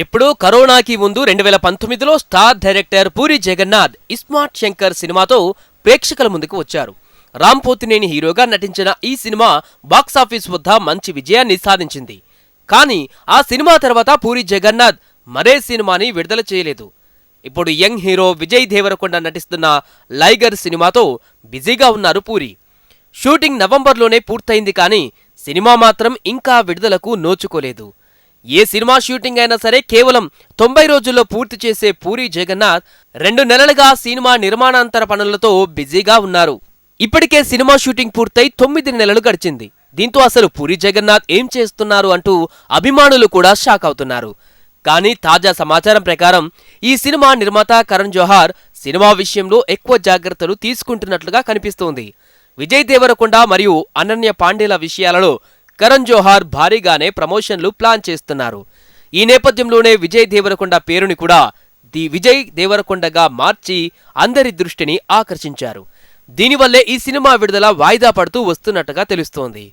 ఎప్పుడో కరోనాకి ముందు రెండు వేల పంతొమ్మిదిలో star director Puri Jagannadh iSmart Shankar సినిమాతో ప్రేక్షకుల ముందుకు వచ్చారు. రామ్ పోతినేని హీరోగా నటించిన ఈ సినిమా బాక్సాఫీస్ వద్ద మంచి విజయాన్ని సాధించింది. కానీ ఆ సినిమా తర్వాత పూరి జగన్నాథ్ మరే సినిమాని విడుదల చేయలేదు. ఇప్పుడు యంగ్ హీరో విజయ్ దేవరకొండ నటిస్తున్న లైగర్ సినిమాతో బిజీగా ఉన్నారు పూరి. షూటింగ్ నవంబర్లోనే పూర్తయింది కానీ సినిమా మాత్రం ఇంకా విడుదలకు నోచుకోలేదు. ఏ సినిమా షూటింగ్ అయినా సరే కేవలం తొంభై రోజుల్లో పూర్తి చేసే పూరి జగన్నాథ్ రెండు నెలలుగా సినిమా నిర్మాణాంతర పనులతో బిజీగా ఉన్నారు. ఇప్పటికే సినిమా షూటింగ్ పూర్తయి తొమ్మిది నెలలు గడిచింది. దీంతో అసలు పూరి జగన్నాథ్ ఏం చేస్తున్నారు అంటూ అభిమానులు కూడా షాక్ అవుతున్నారు. కానీ తాజా సమాచారం ప్రకారం ఈ సినిమా నిర్మాత కరణ్ జోహార్ సినిమా విషయంలో ఎక్కువ జాగ్రత్తలు తీసుకుంటున్నట్లుగా కనిపిస్తోంది. విజయ్ దేవరకొండ మరియు అనన్య పాండేల విషయాలలో కరణ్ జోహార్ భారీగానే ప్రమోషన్లు ప్లాన్ చేస్తున్నారు. ఈ నేపథ్యంలోనే విజయ్ దేవరకొండ పేరుని కూడా ది విజయ్ దేవరకొండగా మార్చి అందరి దృష్టిని ఆకర్షించారు. దీనివల్లే ఈ సినిమా విడుదల వాయిదా పడుతూ వస్తున్నట్టుగా తెలుస్తోంది.